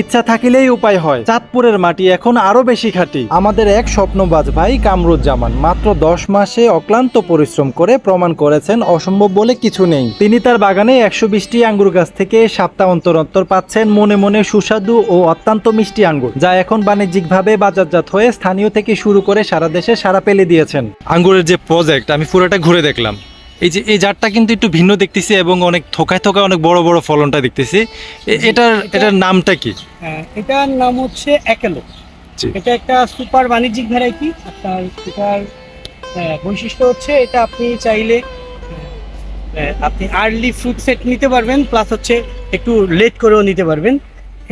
ইচ্ছা থাকিলেই উপায় হয়। চাঁদপুরের মাটি এখন আরও বেশি খাঁটি। আমাদের এক স্বপ্নবাজ ভাই কামরুজ্জামান মাত্র দশ মাসে অক্লান্ত পরিশ্রম করে প্রমাণ করেছেন অসম্ভব বলে কিছু নেই। তিনি তার বাগানে একশো বিশটি আঙ্গুর গাছ থেকে সপ্তাহ অন্তর অন্তর পাচ্ছেন মনে মনে সুস্বাদু ও অত্যন্ত মিষ্টি আঙ্গুর, যা এখন বাণিজ্যিকভাবে বাজারজাত হয়ে স্থানীয় থেকে শুরু করে সারা দেশে সারা পেলে দিয়েছেন। আঙ্গুরের যে প্রজেক্ট আমি পুরোটা ঘুরে দেখলাম। এই যে এই জাতটা কিন্তু একটু ভিন্ন দেখতেছি এবং অনেক থোকায় থোকায় অনেক বড় বড় ফলনটা দেখতেছি। এটার এটার নামটা কি? হ্যাঁ, এটার নাম হচ্ছে একেলো। এটা একটা সুপার বাণিজ্যিক ভ্যারাইটি। আপনার এটার বৈশিষ্ট্য হচ্ছে এটা আপনি চাইলে আপনি আর্লি ফ্রুট সেট নিতে পারবেন প্লাস হচ্ছে একটু লেট করেও নিতে পারবেন।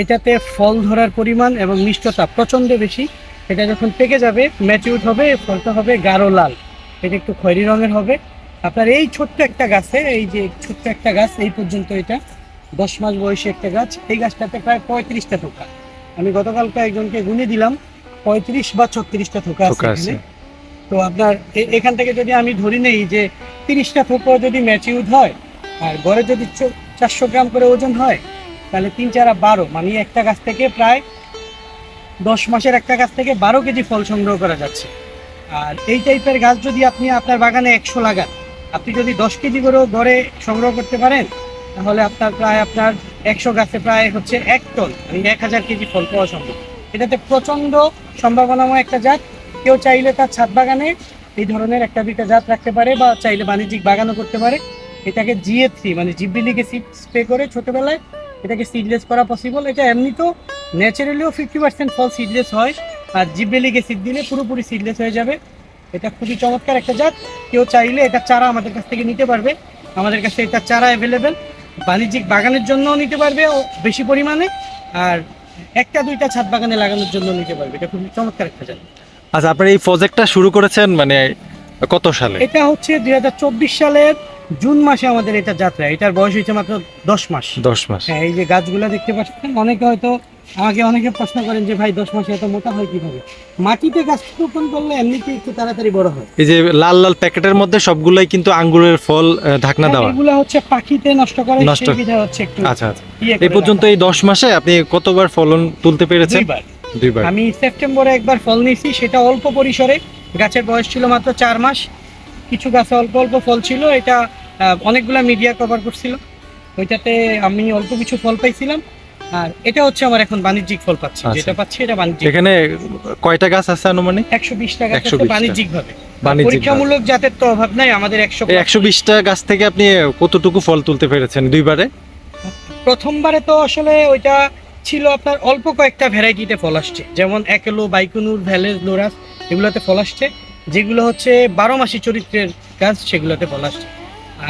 এটাতে ফল ধরার পরিমাণ এবং মিষ্টতা প্রচণ্ড বেশি। এটা যখন পেকে যাবে ম্যাচিউর হবে ফলটা হবে গাঢ় লাল। এটা একটু খয়েরি রঙের হবে। আপনার এই ছোট্ট একটা গাছে এই যে ছোট্ট একটা গাছ এই পর্যন্ত এটা দশ মাস বয়সী একটা গাছ এই গাছটাতে প্রায় পঁয়ত্রিশটা থোকা। আমি গতকালকে একজনকে গুনে দিলাম পঁয়ত্রিশ বা ছত্রিশটা থোকা আছে। তো আপনার এখান থেকে যদি আমি ধরি নেই যে তিরিশটা থোকা যদি ম্যাচিউড হয় আর গড়ে যদি চারশো গ্রাম করে ওজন হয় তাহলে তিন চারা বারো মানে একটা গাছ থেকে প্রায় দশ মাসের একটা গাছ থেকে বারো কেজি ফল সংগ্রহ করা যাচ্ছে। আর এই টাইপের গাছ যদি আপনি আপনার বাগানে একশো লাগান আপনি যদি দশ কেজি করেও গড়ে সংগ্রহ করতে পারেন, তাহলে আপনার প্রায় আপনার একশো গাছে প্রায় হচ্ছে এক টন মানে এক হাজার কেজি ফল পাওয়া সম্ভব। এটাতে প্রচণ্ড সম্ভাবনাময় একটা জাত। কেউ চাইলে তার ছাদ বাগানে এই ধরনের একটা দুইটা জাত রাখতে পারে বা চাইলে বাণিজ্যিক বাগানও করতে পারে। এটাকে জিএ থ্রি মানে জিব্রিলিকে সিড স্প্রে করে ছোটোবেলায় এটাকে সিডলেস করা পসিবল এটা এমনিতেও ন্যাচারালিও ফিফটি পার্সেন্ট ফল সিডলেস হয়, আর জিব্রেলিক অ্যাসিড দিলে পুরোপুরি সিডলেস হয়ে যাবে। এটা খুবই চমৎকার একটা জাত। কেউ চাইলে এটা চারা আমাদের কাছ থেকে নিতে পারবে। আমাদের কাছে এটা চারা অ্যাভেলেবেল বাণিজ্যিক বাগানের জন্যও নিতে পারবে ও বেশি পরিমাণে। আর একটা দুইটা ছাদ বাগানে লাগানোর জন্য নিতে পারবে। এটা খুবই চমৎকার একটা জাত। আচ্ছা আপনার এই প্রজেক্টটা শুরু করেছেন মানে কত সালে? এটা হচ্ছে দুই হাজার চব্বিশ সালের জুন মাসে আমাদের এটা যাত্রা। এটার বয়স হয়েছে মাত্র দশ মাস। দশ মাস। হ্যাঁ এই যে গাছগুলো দেখতে পাচ্ছেন অনেকে হয়তো আমাকে অনেকে প্রশ্ন করেন যে ভাই দশ মাসে এত মোটা হয় কীভাবে? মাটিতে গাছ রোপণ করলে এমনিতেই একটু তাড়াতাড়ি বড় হয়। এই যে লাল লাল প্যাকেটের মধ্যে সবগুলাই কিন্তু আঙ্গুরের ফল ঢাকনা দেওয়া। এগুলো হচ্ছে পাখিতে নষ্ট করে নষ্ট- হচ্ছে একটু আচ্ছা আচ্ছা। ইয়ে এই পর্যন্ত এই দশ মাসে আপনি কতবার ফলন তুলতে পেরেছেন? দুইবার। আমি সেপ্টেম্বরে একবার ফল নিয়েছি সেটা অল্প পরিসরে। গাছের বয়স ছিল মাত্র চার মাস। কিছু গাছে অল্প অল্প ফল ছিল এটা অনেকগুলা মিডিয়া কভার করছিল। ওইটাতে আমি অল্প কিছু ফল পাইছিলাম। আর এটা হচ্ছে আমার এখন বাণিজ্যিক ফল পাচ্ছি। আচ্ছা। যেটা পাচ্ছি এটা বাণিজ্যিক। এখানে কয়টা গাছ আছে আনুমানিক? একশো বিশ টাকা 120 টা। বাণিজ্যিক ভাবে পরীক্ষামূলক জাতের তো অভাব নাই আমাদের একশো একশো বিশটা গাছ থেকে আপনি কতটুকু ফল তুলতে পেরেছেন দুইবারে? প্রথমবারে তো আসলে ওইটা ছিল আপনার অল্প কয়েকটা ভ্যারাইটিতে ফল আসছে। যেমন একেলো বাইকুনুর ভ্যালেজ লোরাস এগুলোতে ফল আসছে। যেগুলো হচ্ছে বারো মাসি চরিত্রের গাছ সেগুলোতে ফল আসছে।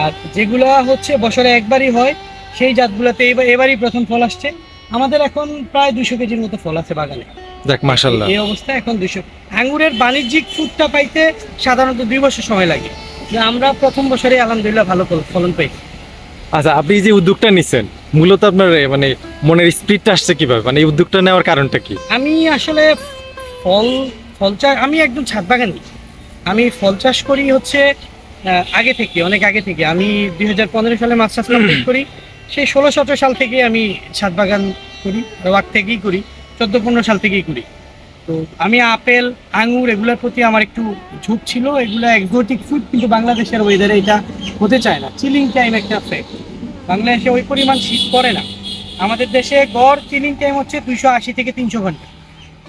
আর যেগুলো হচ্ছে বছরে একবারই হয় সেই জাতগুলোতে এবার এবারই প্রথম ফল আসছে। আমাদের এখন প্রায় দুশো কেজির মতো ফল আছে বাগানে। দেখ মাশাল্লাহ এই অবস্থায় এখন দুশো আঙ্গুরের বাণিজ্যিক ফুটটা পাইতে সাধারণত দুই বছর সময় লাগে। আমরা প্রথম বছরে আলহামদুলিল্লাহ ভালো ফলন পাই আচ্ছা আপনি যে উদ্যোগটা নিছেন মূলত আপনার মানে মনের স্পিডটা আসছে কীভাবে? মানে এই উদ্যোগটা নেওয়ার কারণটা কি? আমি আসলে ফল ফল চাষ আমি একদম ছাদ বাগানি। আমি ফল চাষ করি হচ্ছে আগে থেকে অনেক আগে থেকে। আমি দুই হাজার পনেরো সালে মাস্টার্স কমপ্লিট করি। সেই ষোলো, সতেরো সাল থেকে আমি ছাদ বাগান করি ওয়ার থেকেই করি, চোদ্দ, পনেরো সাল থেকেই করি। তো আমি আপেল, আঙুর এগুলোর প্রতি আমার একটু ঝুঁক ছিল, এগুলো এক্সোটিক ফুড কিন্তু বাংলাদেশের ওয়েদারে এটা হতে চায় না। চিলিং টাইম একটা ফ্যাক্ট বাংলাদেশে ওই পরিমাণ শীত পড়ে না। আমাদের দেশে গড় চিলিং টাইম হচ্ছে দুইশো আশি থেকে তিনশো ঘণ্টা।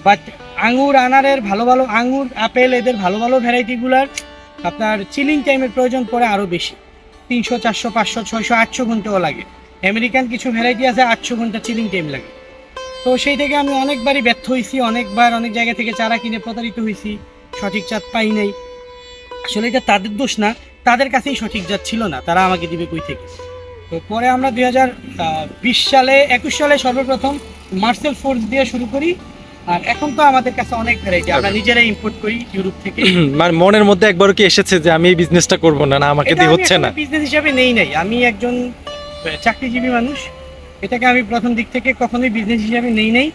বাট আঙুর, আনারের ভালো ভালো আঙুর, আপেল, এদের ভালো ভালো ভ্যারাইটিগুলার আপনার চিলিং টাইমের প্রয়োজন পড়ে আরও বেশি। তিনশো, চারশো, পাঁচশো, ছয়শো, আটশো ঘন্টাও লাগে। আমেরিকান কিছু ভ্যারাইটি আছে আটশো ঘণ্টা চিলিং টাইম লাগে। তো সেই থেকে আমি অনেকবারই ব্যর্থ হয়েছি অনেকবার অনেক জায়গা থেকে চারা কিনে প্রতারিত হয়েছি সঠিক জাত পাই নাই। আসলে এটা তাদের দোষ না তাদের কাছেই সঠিক জাত ছিল না তারা আমাকে দিবে কই থেকে? তো পরে আমরা দুই হাজার বিশ সালে একুশ সালে সর্বপ্রথম মার্সেল ফোর্স দিয়ে শুরু করি আর এখন তো আমাদের কাছে অনেক ভ্যারাইটি আমরা নিজেরাই ইম্পোর্ট করি ইউরোপ থেকে। মানে মনের মধ্যে একবারও কি এসেছে যে আমি এই বিজনেসটা করব না? না আমাকে দিয়ে হচ্ছে না। বিজনেস হিসাবে নেই নাই। আমি একজন চাকরিজীবী মানুষ, এটাকে আমি প্রথম দিক থেকে কখনোই বিজনেস হিসাবে নেই নেই।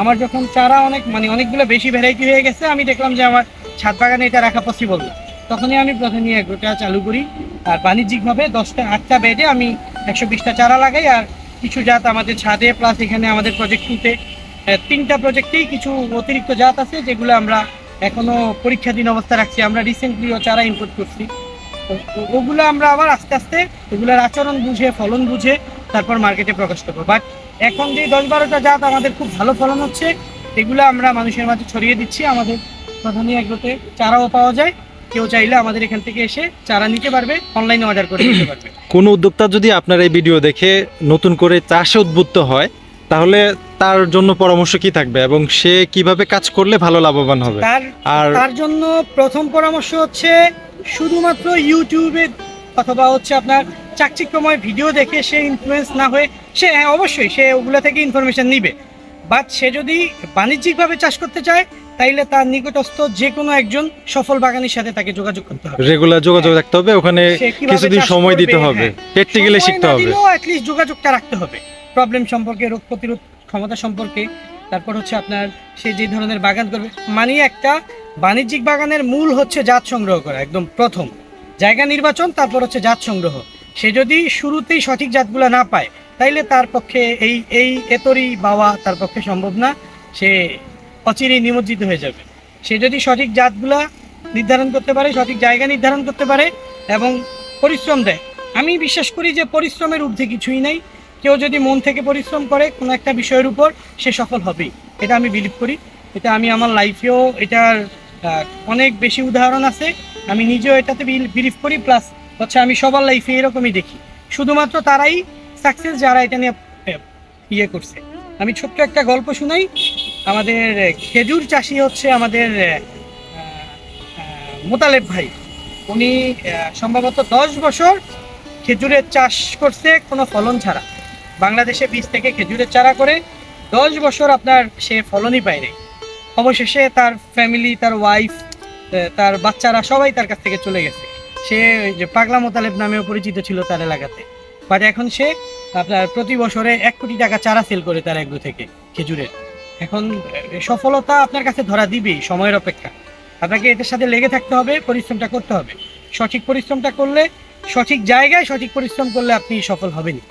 আমার যখন চারা অনেক মানে অনেকগুলো বেশি ভ্যারাইটি হয়ে গেছে, আমি দেখলাম যে আমার ছাদ বাগানে এটা রাখা পসিবল না। তখনই আমি প্রথমে এগ্রোটা চালু করি আর বাণিজ্যিকভাবে দশটা, আটটা বেডে আমি একশো বিশটা চারা লাগাই আর কিছু জাত আমাদের ছাদে প্লাস এখানে আমাদের প্রজেক্ট টুতে তিনটা প্রজেক্টেই কিছু অতিরিক্ত জাত আছে যেগুলো আমরা এখনও পরীক্ষাধীন অবস্থা রাখছি। আমরা রিসেন্টলিও চারা ইম্পোর্ট করছি। তো ওগুলো আমরা আবার আস্তে আস্তে এগুলোর আচরণ বুঝে ফলন বুঝে তারপর মার্কেটে প্রকাশ করব। বাট এখন যে দশ বারোটা জাত আমাদের খুব ভালো ফলন হচ্ছে এগুলো আমরা মানুষের মাঝে ছড়িয়ে দিচ্ছি। আমাদের প্রধানী এগুলোতে চারাও পাওয়া যায়। কেউ চাইলে আমাদের এখান থেকে এসে চারা নিতে পারবে অনলাইনে অর্ডার করে নিতে পারবে। কোনো উদ্যোক্তা যদি আপনার এই ভিডিও দেখে নতুন করে চাষে উদ্বুদ্ধ হয় তাহলে তার জন্য পরামর্শ কি থাকবে এবং সে কীভাবে কাজ করলে ভালো লাভবান হবে? আর তার জন্য প্রথম পরামর্শ হচ্ছে শুধুমাত্র ইউটিউবে অথবা হচ্ছে আপনার চাকচিক্যময় ভিডিও দেখে সে ইনফ্লুয়েন্স না হয়ে সে হ্যাঁ অবশ্যই সে ওগুলো থেকে ইনফরমেশন নিবে। বাট সে যদি বাণিজ্যিকভাবে চাষ করতে চায় তাইলে তার নিকটস্থ যে কোনো একজন সফল বাগানের সাথে তাকে যোগাযোগ করতে হবে। রেগুলার যোগাযোগ রাখতে হবে ওখানে কিছুদিন সময় দিতে হবে। হ্যাঁ। প্র্যাকটিক্যালি সময় শিখতে হবে। অ্যাটলিস্ট যোগাযোগটা রাখতে হবে। প্রবলেম সম্পর্কে রোগ প্রতিরোধ ক্ষমতা সম্পর্কে তারপর হচ্ছে আপনার সে যে ধরনের বাগান করবে মানে একটা বাণিজ্যিক বাগানের মূল হচ্ছে জাত সংগ্রহ করা, একদম প্রথম। জায়গা নির্বাচন, তারপর হচ্ছে জাত সংগ্রহ। সে যদি শুরুতেই সঠিক জাতগুলো না পায়, তাইলে তার পক্ষে এই এই এতরি বাওয়া তার পক্ষে সম্ভব না। সে অচিরেই নিমজ্জিত হয়ে যাবে। সে যদি সঠিক জাতগুলা নির্ধারণ করতে পারে, সঠিক জায়গা নির্ধারণ করতে পারে এবং পরিশ্রম দেয়, আমি বিশ্বাস করি যে পরিশ্রমের ঊর্ধ্বে কিছুই নাই। কেউ যদি মন থেকে পরিশ্রম করে কোনো একটা বিষয়ের উপর, সে সফল হবেই। এটা আমি বিলিভ করি। এটা আমি আমার লাইফেও এটার অনেক বেশি উদাহরণ আছে। আমি নিজেও এটাতে বিলিভ করি। প্লাস হচ্ছে আমি সবার লাইফে এরকমই দেখি। শুধুমাত্র তারাই সাকসেস যারা এটা নিয়ে ইয়ে করছে। আমি ছোট্ট একটা গল্প শুনাই। আমাদের খেজুর চাষি হচ্ছে আমাদের মোতালেব ভাই। উনি সম্ভবত দশ বছর খেজুরের চাষ করছে কোনো ফলন ছাড়া। বাংলাদেশে বীজ থেকে খেজুরের চারা করে দশ বছর আপনার সে ফলনই পায় নাই। অবশেষে তার ফ্যামিলি তার ওয়াইফ তার বাচ্চারা সবাই তার কাছ থেকে চলে গেছে। সে যে পাগলা মোতালেব নামেও পরিচিত ছিল তার এলাকাতে। বাট এখন সে আপনার প্রতি বছরে এক কোটি টাকা চারা সেল করে তার এগুলো থেকে খেজুরের। এখন সফলতা আপনার কাছে ধরা দিবেই, সময়ের অপেক্ষা। আপনাকে এটার সাথে লেগে থাকতে হবে, পরিশ্রমটা করতে হবে। সঠিক পরিশ্রমটা করলে, সঠিক জায়গায় সঠিক পরিশ্রম করলে আপনি সফল হবেনই।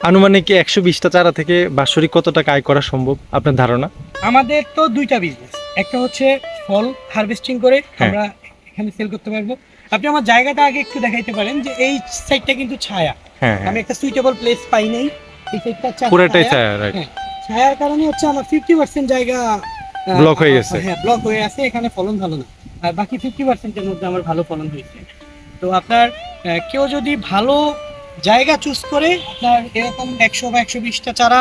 আনুমানিক একশো বিশটা চারা থেকে বাৎসরিক কত টাকা আয় করা সম্ভব? আপনার ধারণা? আমাদের তো দুইটা বিজনেস একটা হচ্ছে ফল হারভেস্টিং করে হ্যাঁ। আমরা এখানে সেল করতে পারব। আপনি আমার জায়গাটা আগে একটু দেখাইতে পারেন যে এই সাইডটা কিন্তু ছায়া। হ্যাঁ আমি একটা সুইটেবল প্লেস পাই নাই। এই সাইডটা পুরোটাই ছায়া। রাইট হ্যাঁ। ছায়ার কারণে হচ্ছে আমার ফিফটি পার্সেন্ট জায়গা আহ, Block হয়ে গেছে। হ্যাঁ ব্লক হয়ে আছে। এখানে ফলন ভালো না। আর বাকি ফিফটি পার্সেন্টের মধ্যে আমার ভালো ফলন হয়েছে। তো আপনার কেউ যদি ভালো জায়গা চুজ করে আপনার এরকম একশো বা একশো বিশটা চারা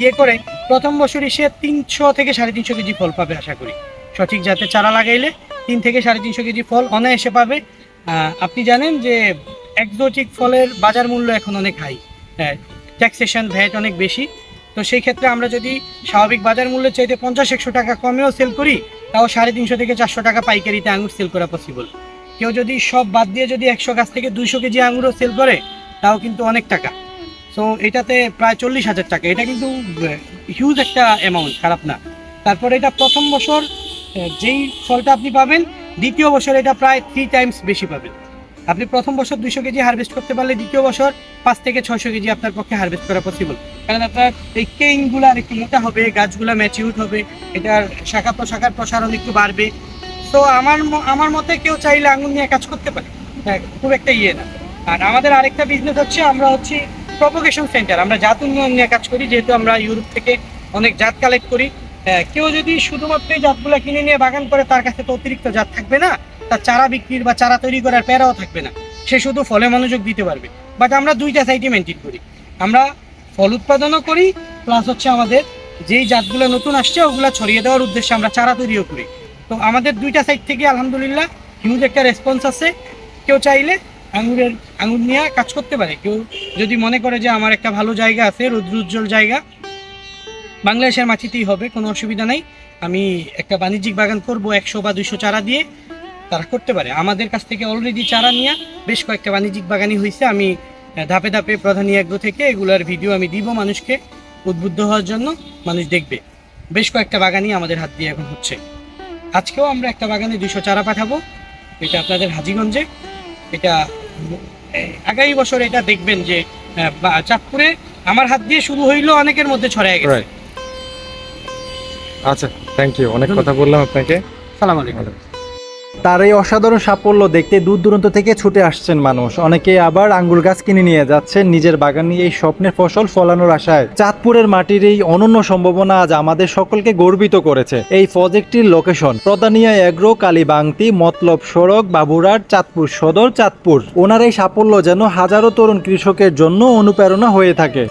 ইয়ে করে প্রথম বছরই সে তিনশো থেকে সাড়ে তিনশো কেজি ফল পাবে আশা করি। সঠিক জাতের চারা লাগাইলে তিন থেকে সাড়ে তিনশো কেজি ফল অনায়াসে পাবে। আপনি জানেন যে একজোটিক ফলের বাজার মূল্য এখন অনেক হাই ট্যাক্সেশন ভ্যাট অনেক বেশি। তো সেই ক্ষেত্রে আমরা যদি স্বাভাবিক বাজার মূল্যের চাইতে পঞ্চাশ, একশো টাকা কমেও সেল করি, তাও সাড়ে তিনশো থেকে চারশো টাকা পাইকারিতে আঙুর সেল করা পসিবল কেউ যদি সব বাদ দিয়ে যদি একশো গাছ থেকে দুইশো কেজি আঙুরও সেল করে তাও কিন্তু অনেক টাকা। সো এটাতে প্রায় চল্লিশ হাজার টাকা। এটা কিন্তু হিউজ একটা অ্যামাউন্ট খারাপ না। তারপর এটা প্রথম বছর যেই ফলটা আপনি পাবেন, দ্বিতীয় বছর এটা প্রায় থ্রি টাইমস বেশি পাবেন। আপনি প্রথম বছর দুইশো কেজি হারভেস্ট করতে পারলে দ্বিতীয় বছর পাঁচ থেকে ছয়শো কেজি আপনার পক্ষে হারভেস্ট করা পসিবল কারণ আপনার এই কেইনগুলো আর একটু মোটা হবে, গাছগুলো ম্যাচিউর হবে, এটার শাখা প্রশাখার প্রসারণ একটু বাড়বে। তো আমার আমার মতে কেউ চাইলে আঙুল নিয়ে কাজ করতে পারে। হ্যাঁ খুব একটা ইয়ে না। আর আমাদের আরেকটা বিজনেস হচ্ছে, আমরা হচ্ছে প্রপোগেশন সেন্টার আমরা জাত উন্নয়ন নিয়ে কাজ করি, যেহেতু আমরা ইউরোপ থেকে অনেক জাত কালেক্ট করি। কেউ যদি শুধুমাত্র এই জাতগুলো কিনে নিয়ে বাগান করে, তার কাছে তো অতিরিক্ত জাত থাকবে না। তার চারা বিক্রির বা চারা তৈরি করার প্যারাও থাকবে না। সে শুধু ফলে মনোযোগ দিতে পারবে। বাট আমরা দুইটা সাইডে মেনটেন করি। আমরা ফল উৎপাদনও করি প্লাস হচ্ছে আমাদের যেই জাতগুলো নতুন আসছে, ওগুলো ছড়িয়ে দেওয়ার উদ্দেশ্যে আমরা চারা তৈরিও করি। তো আমাদের দুইটা সাইড থেকে আলহামদুলিল্লাহ হিউজ একটা রেসপন্স আছে। কেউ চাইলে আঙুরের, আঙুর নিয়ে কাজ করতে পারে। কেউ যদি মনে করে যে আমার একটা ভালো জায়গা আছে, রৌদ্রোজ্জ্বল জায়গা, বাংলাদেশের মাটিতেই হবে, কোনো অসুবিধা নাই। আমি একটা বাণিজ্যিক বাগান করব একশো বা দুইশো চারা দিয়ে, তারা করতে পারে। আমাদের কাছ থেকে অলরেডি চারা নিয়ে বেশ কয়েকটা বাণিজ্যিক বাগানই হয়েছে আমি ধাপে ধাপে প্রধানী আগ্রহ থেকে এগুলার ভিডিও আমি দিব মানুষকে উদ্বুদ্ধ হওয়ার জন্য। মানুষ দেখবে। বেশ কয়েকটা বাগানই আমাদের হাত দিয়ে এখন হচ্ছে। আজকেও আমরা একটা বাগানে দুশো চারা পাঠাবো। এটা আপনাদের হাজিগঞ্জে। এটা আগামী বছর এটা দেখবেন যে চাঁদপুরে আমার হাত দিয়ে শুরু হইল অনেকের মধ্যে ছড়ায় গেছে। আচ্ছা থ্যাংক ইউ অনেক কথা বললাম আপনাকে। সালাম আলাইকুম। তার এই অসাধারণ সাফল্য দেখতে দূর দূরান্ত থেকে ছুটে আসছেন মানুষ। অনেকে আবার আঙ্গুর গাছ কিনে নিয়ে যাচ্ছেন নিজের বাগানে এই স্বপ্নের ফসল ফলানোর আশায়। চাঁদপুরের মাটির এই অনন্য সম্ভাবনা আজ আমাদের সকলকে গর্বিত করেছে। এই প্রজেক্টটির লোকেশন প্রদানিয়া এগ্রো, কালীবাংতি, মতলব সড়ক বাবুরাট চাঁদপুর সদর, চাঁদপুর। ওনার এই সাফল্য যেন হাজারো তরুণ কৃষকের জন্য অনুপ্রেরণা হয়ে থাকে।